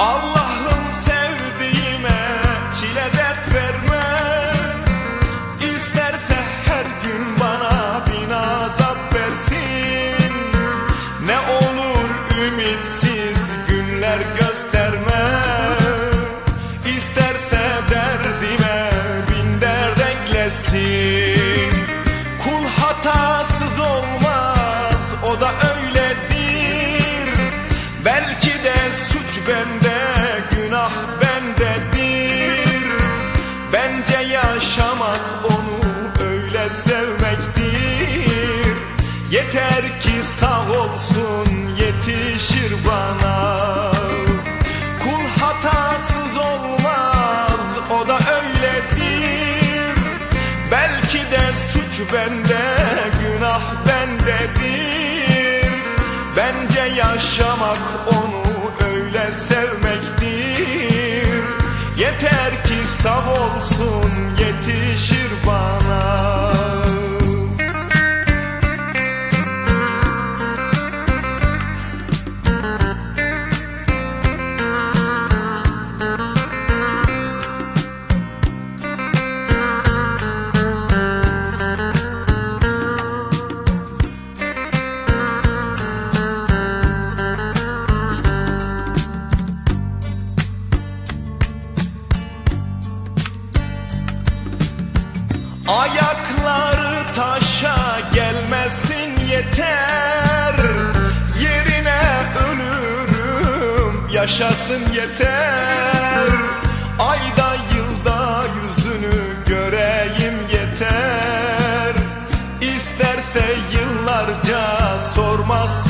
Allah'ım sevdiğime çile verme. İsterse her gün bana bin azap versin. Ne olur ümitsiz günler gösterme. İsterse derdime bin dert Kul hatasız olmaz o da öyledir. Belki de suç bende sevmektir. Yeter ki sağ olsun yetişir bana. Kul hatasız olmaz o da öyledir. Belki de suç bende günah bendedir. Bence yaşamak onu Ayakları taşa gelmesin yeter. Yerine ölürüm yaşasın yeter. Ayda yılda yüzünü göreyim yeter. İsterse yıllarca sormasın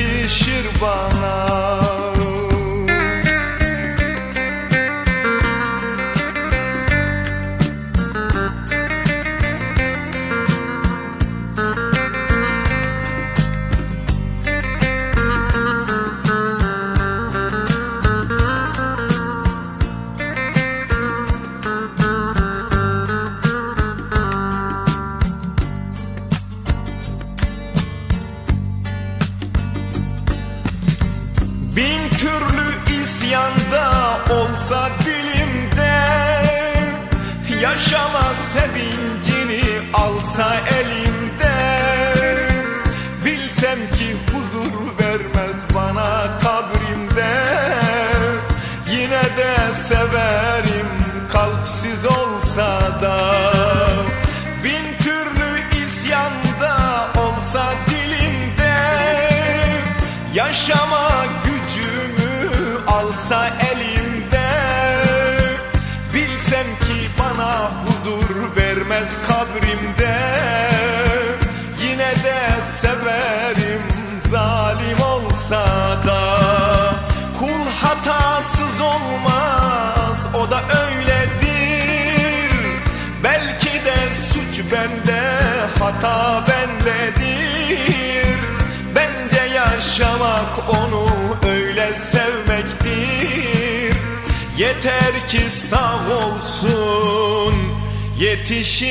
yetişir bana sevincini alsa elimde Bilsem ki huzur vermez bana kabrimde Yine de severim kalpsiz olsa da o da öyledir. Belki de suç bende hata bendedir. Bence yaşamak onu öyle sevmektir. Yeter ki sağ olsun yetişir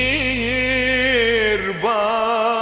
bana